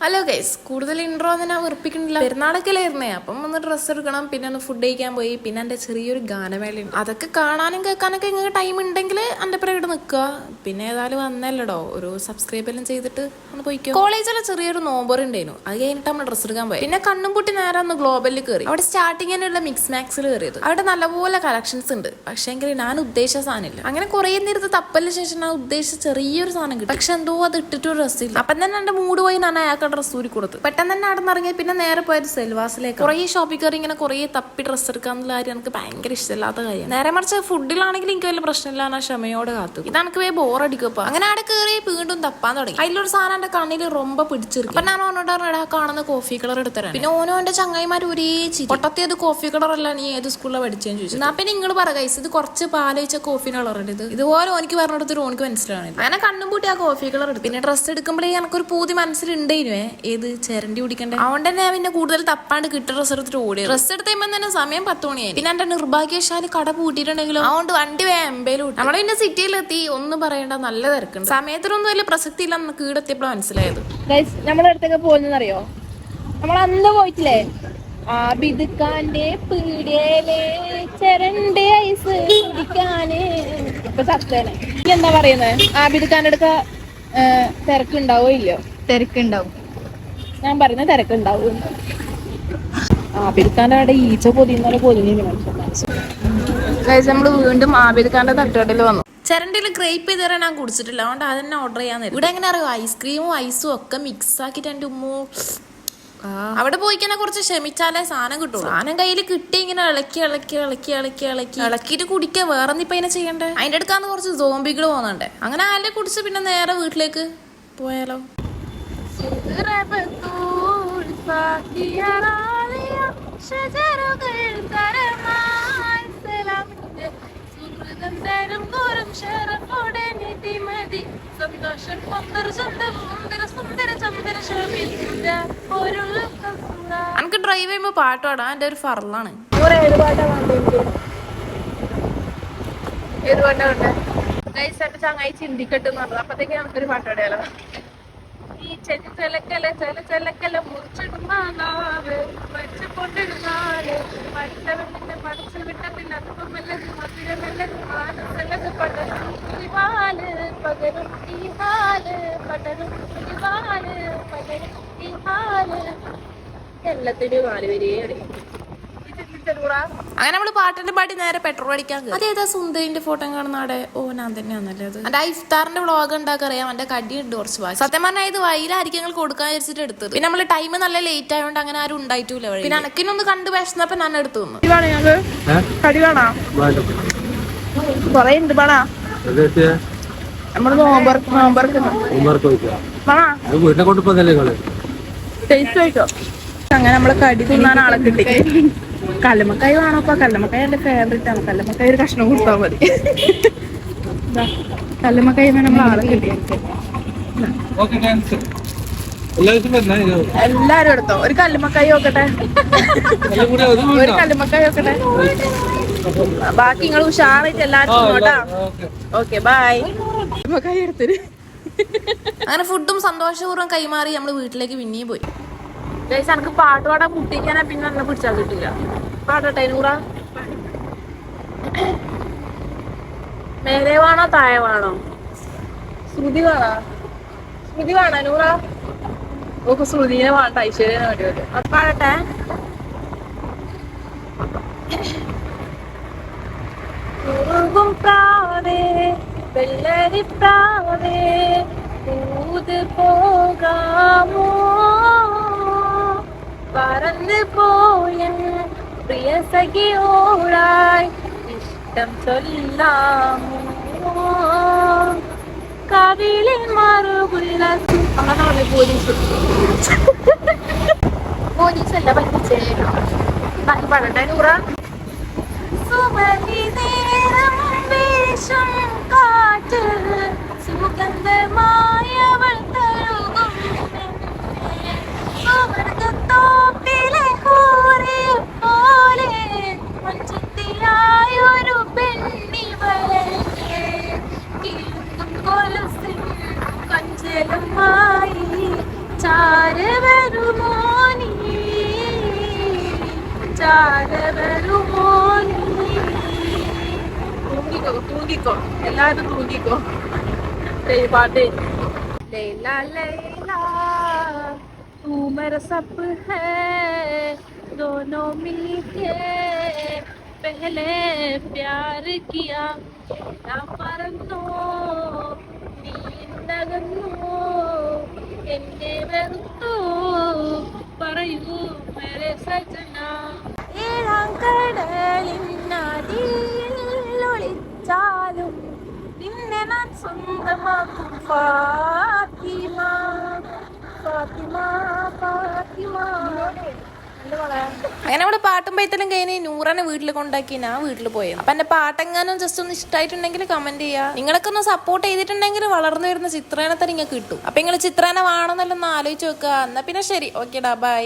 Hello guys കൂടുതൽ intro ഒന്നും ഞാൻ ഉറപ്പിക്കണില്ല പെരുന്നാളൊക്കെ ആയിരുന്നേ അപ്പം ഒന്ന് ഡ്രസ്സ് എടുക്കണം പിന്നെ ഒന്ന് ഫുഡ് കഴിക്കാൻ പോയി പിന്നെ എന്റെ ചെറിയൊരു ഗാനമേളയുണ്ട്. അതൊക്കെ കാണാനും കേൾക്കാനൊക്കെ ഇങ്ങനെ ടൈം ഉണ്ടെങ്കിൽ എന്റെ പിറകിട്ട് നിൽക്കുക. പിന്നെ ഏതായാലും വന്നല്ലടോ. ഒരു സബ്സ്ക്രൈബ് എല്ലാം ചെയ്തിട്ട് ഒന്ന് പോയിക്കോ. കോളേജിലെ ചെറിയൊരു നോമ്പർ ഉണ്ടായിരുന്നു അത് കഴിഞ്ഞിട്ട് നമ്മൾ ഡ്രസ്സ് എടുക്കാൻ പോയി. പിന്നെ കണ്ണും പൊട്ടി നേരെ ഒന്ന് ഗ്ലോബലിൽ കയറി അവിടെ സ്റ്റാർട്ടിങ്ങിനുള്ള മിക്സ് മാക്സിൽ കയറിയത് അവിടെ നല്ലപോലെ കളക്ഷൻസ് ഉണ്ട്. പക്ഷേ എങ്കിൽ ഞാൻ ഉദ്ദേശിച്ച സാധനമില്ല. അങ്ങനെ കുറേ നേരത്തെ തപ്പലിന് ശേഷം ഞാൻ ഉദ്ദേശിച്ച ചെറിയൊരു സാധനം കിട്ടും. പക്ഷെ എന്തോ അത് ഇട്ടിട്ട് ഒരു ഡ്രസ്സില്ല അപ്പം തന്നെ എന്റെ മൂഡ് പോയി. ഞാൻ അയാൾക്ക് ഡ്രസ്സ് ഊരി കൊടുത്ത്. പെട്ടെന്ന് തന്നെ അവിടെ ഇറങ്ങി പിന്നെ നേരെ പോയത് സെൽവാസിലേക്ക്. കുറേ ഷോപ്പിൽ കയറി ഇങ്ങനെ കുറേ തപ്പി ഡ്രസ്സ് എടുക്കാന്നുള്ള കാര്യം എനിക്ക് ഭയങ്കര ഇഷ്ടമില്ലാത്ത കാര്യം നേരെ മറിച്ച് ഫുഡിലാണെങ്കിൽ എനിക്ക് വലിയ പ്രശ്നമില്ല ആ ക്ഷമയോടെ കാത്തു. ഇത് എനിക്ക് വേ ബോറടിക്കപ്പോ അങ്ങനെ അവിടെ കയറി വീണ്ടും തപ്പാൻ തുടങ്ങി. അതിലൊരു സാധനം എന്റെ കണ്ണിൽ റൊമ്പ പിടിച്ചിരിക്കും. അപ്പൊ ഞാൻ ഓനോട് കാണുന്ന കോഫി കളർ എടുത്തരാൻ. പിന്നെ ഓനോ എന്റെ ചങ്ങായിമാർ ഒരേ ചിരി. പൊട്ടത്തിയത് കോഫി കളർ അല്ല നീ ഏത് സ്കൂളിലാണ് പഠിച്ചെന്ന് ചോദിച്ചു. എന്നാ പിന്നെ നിങ്ങൾ പറ ഇത് കുറച്ച് പാലൊഴിച്ച കോഫി കളർ ഇത്? ഇതുപോലെ ഓനിക്ക് പറഞ്ഞെടുത്തൊരു ഓനിക്ക് മനസ്സിലാണ് അങ്ങനെ കണ്ണും പൂട്ടി ആ കോഫി കളർ എടുത്തു. പിന്നെ ഡ്രസ്സ് എടുക്കുമ്പോഴേ എനിക്കൊരു പൂതി ഏത് ചേരണ്ടി കുടിക്കണ്ടേ അതുകൊണ്ട് തന്നെ പിന്നെ കൂടുതൽ തപ്പാണ്ട് കിട്ടിയ ഡ്രസ് എടുത്തിട്ട് ഓടി ഡ്രസ് എടുത്ത് കഴിയുമ്പോൾ തന്നെ സമയം പത്ത് മണിയായി. പിന്നെ എന്റെ നിർഭാഗ്യശാല കട പൂട്ടിയിട്ടുണ്ടെങ്കിലും? അതുകൊണ്ട് വണ്ടി വേ എമ്പേലും നമ്മളെ പിന്നെ സിറ്റിയിലെത്തി. ഒന്നും പറയേണ്ട നല്ല തിരക്കുണ്ട്. സമയത്തിനൊന്നും വലിയ പ്രസക്തി ഇല്ല നമുക്ക് ഈടെത്തിയപ്പോഴാണ് മനസ്സിലായത്. നമ്മുടെ അടുത്തൊക്കെ പോകുന്നറിയോ നമ്മൾ അന്ന് പോയിട്ടില്ലേ? ആബിദ്ഖാന്റെ പീടിയയിലെ ചെരണ്ട ഐസ് കുടിക്കാന്. ഇപ്പൊ സത്തേനെ നീ എന്താ പറയുന്നത് ആബിദ് ഖാന്റെ അടുക്ക തിരക്കുണ്ടാവോ ഇല്ലയോ? തിരക്കുണ്ടാവും. ഞാൻ പറയുന്ന തിരക്കുണ്ടാവും. ആബിദ് ഖാന്റെ അവിടെ ഈച്ച പൊതിയുന്ന പൊതിഞ്ഞു നമ്മൾ വീണ്ടും ആബിദ് ഖാന്റെ തട്ടുകടയിൽ വന്നു. ചരണ്ടിൽ ഗ്രേപ്പ് ചെയ്ത് തരാൻ ഞാൻ കുടിച്ചിട്ടില്ല. അതുകൊണ്ട് അത് തന്നെ ഓർഡർ ചെയ്യാൻ ഇവിടെ എങ്ങനെ അറിയോ? ഐസ്ക്രീമും ഐസും ഒക്കെ മിക്സ് ആക്കിയിട്ട് എന്റെ ഉമ്മു. ആ, അവിടെ പോയിക്കനെ കുറച്ച് ക്ഷമിച്ചാലേ സാധനം കിട്ടും സാധനം കയ്യിൽ കിട്ടി ഇങ്ങനെ ഇളക്കി ഇളക്കി ഇളക്കി ഇളക്കി ഇളക്കി. ഇളക്കിയിട്ട് കുടിക്കുക വേറെ ഇപ്പൊ അതിനെ ചെയ്യണ്ടേ? അതിന്റെ അടുക്കാന്ന് കുറച്ച് സോംബികൾ പോകുന്നുണ്ട്. അങ്ങനെ ആലെ കുടിച്ച് പിന്നെ നേരെ വീട്ടിലേക്ക് പോയാലോ? എനിക്ക് ഡ്രൈവ് ചെയ്യുമ്പോ പാട്ട് പാടാം എന്റെ ഒരു ഫറലാണ് ഏത് പാട്ടാ വേണ്ടത് ഏത് പാട്ടാ ഗൈസ് എന്റെ ചങ്ങായി ചിന്തിക്കട്ടെന്ന് പറഞ്ഞു. അപ്പത്തേക്ക് നമുക്കൊരു പാട്ട് പാടിയാലോ? ഈ ചെല്ലി ചെലക്കല ചെല ചെലക്കല മുറിച്ചിടുന്നാവ് വച്ച് കൊണ്ടിടുന്നാൽ പഠിച്ചവന്റെ പഠിച്ചു വിട്ട പിന്നെ അതിപ്പം മധുരമല്ലത് മധുര മെല്ലത് മാനസല്ലത് പടരും ഈ പകരും ഈ പടരും ഹാൽ പകരും ഹാൽ എല്ലാത്തിനും ഇത് ചിന്തിച്ചൂടാ അങ്ങനെ നമ്മൾ പാട്ടിന്റെ പാട്ടി നേരെ പെട്രോൾ അടിക്കാൻ. അതേതാ സുന്ദരിന്റെ ഫോട്ടോ കാണുന്ന അവിടെ ഓ ഞാൻ തന്നെയാണല്ലേ അത്. എന്റെ ഇഫ്താറിന്റെ വ്ളോഗ് ഉണ്ടാക്കറിയാം എന്റെ കടിയുണ്ട് കുറച്ച് ബാക്കി സത്യം പറഞ്ഞാൽ ഇത് വൈലായിരിക്കും ഞങ്ങൾ കൊടുക്കാൻ വെച്ചിട്ട് എടുത്തത്. പിന്നെ നമ്മൾ ടൈം നല്ല ലേറ്റ് ആയതുകൊണ്ട് അങ്ങനെ ആരും ഉണ്ടായിട്ടില്ല വഴി പിന്നെ അനക്കിനൊന്ന് കണ്ടു വിശന്നപ്പോ ഞാൻ എടുത്തു കടി കടി കൊറേ ഉണ്ട് വേണോ നമ്മൾ നോമ്പർക്ക് നോമ്പർക്ക് വീട്ടിനെ കൊണ്ട് ടേസ്റ്റ് കഴിച്ചോ അങ്ങനെ നമ്മൾ കടി തിന്നാൻ ആളെ കിട്ടി. കല്ലുമ്മക്കായി വേണോ കല്ലുമ്മക്കായി എന്റെ ഫേവറേറ്റ് ആണ്. കല്ലുമ്മക്കായി ഒരു കഷ്ണം കൊടുത്താൽ മതി. ദാ, കല്ലുമ്മക്കായി നമ്മൾ ആളെ എല്ലാരും എടുത്തോ. ഒരു കല്ലുമക്കായി നോക്കട്ടെ. ഒരു കല്ലുമക്കായി നോക്കട്ടെ. ബാക്കി നിങ്ങൾ ഉഷാറായിട്ട് എല്ലാവർക്കും കേട്ടാ ഓക്കെ. ഓക്കെ ബൈ കല്ലുമക്കായി എടുത്തിട്ട്. അങ്ങനെ ഫുഡും സന്തോഷപൂർവം കൈമാറി നമ്മൾ വീട്ടിലേക്ക് പിന്നെയും പോയി. ഗൈസ് എനിക്ക് പാട്ട് പാടാൻ മുട്ടിക്കാനാ പിന്നെ എന്നെ പിടിച്ചാൽ കിട്ടില്ല പാടട്ടെ മേലെ വേണോ താഴെ വേണോ? ശ്രുതി വേണോ? ശ്രുതി വേണോ നൂറ? ഓക്ക് ശ്രുതിനെ വേണ്ട ഐശ്വര്യനെ വേണ്ടി വരും. അത് പാടട്ടെ. പ്രാവേ വെള്ളരി പ്രാവേ പോകാമോ? പറന്ന് പോയ പ്രിയ സഖിയോടായി ഇഷ്ടം ചൊല്ലാമോ? കവിളിൽ മറുപുള്ള അങ്ങനെ പോലീസ്. പോലീസല്ല പറ്റിച്ചേ. പടട്ടെ നൂറ. സുമതി നേരം വേഷം കാറ്റ് സുഗന്ധമായവൾ കിലുങ്ങും കൊലുസിൻ കൊഞ്ചലുമായി ചാര് വരുമോ നീ ചാര വരുമോ നീ തൂങ്ങിക്കോ തൂങ്ങിക്കോ എല്ലാരും തൂങ്ങിക്കോ ദേ ഈ പാട്ട് ലൈല ലൈല तू मेरा सब है दोनों मिलके पहले प्यार किया ഞാൻ പറന്നോ നീ നകന്നോ എന്നെ വെറുത്തു. പറയൂ മേരെ സജന. ഏഴാം കടലിനടിയിൽ ഒളിച്ചാലും നിന്നെ ഞാൻ സ്വന്തമാക്കും ഫാത്തിമ. ഫാത്തിമ ഫാത്തിമ. അങ്ങനെ അവിടെ പാട്ടും പൈത്തലും കഴിഞ്ഞ് നൂറനെ വീട്ടിൽ കൊണ്ടാക്കി ഞാൻ വീട്ടിൽ പോയത് അപ്പൊ എന്റെ പാട്ടെങ്ങാനും ജസ്റ്റ് ഒന്ന് ഇഷ്ടമായിട്ടുണ്ടെങ്കിൽ കമന്റ് ചെയ്യാം. നിങ്ങളൊക്കെ ഒന്ന് സപ്പോർട്ട് ചെയ്തിട്ടുണ്ടെങ്കിൽ വളർന്നു വരുന്ന ചിത്രേനെ തന്നെ നിങ്ങൾക്ക് കിട്ടും. അപ്പൊ നിങ്ങൾ ചിത്രേനെ വേണമെന്നല്ലോ ഒന്ന് ആലോചിച്ച് വെക്കുക എന്നാ പിന്നെ ശരി. ഓക്കേടാ ബൈ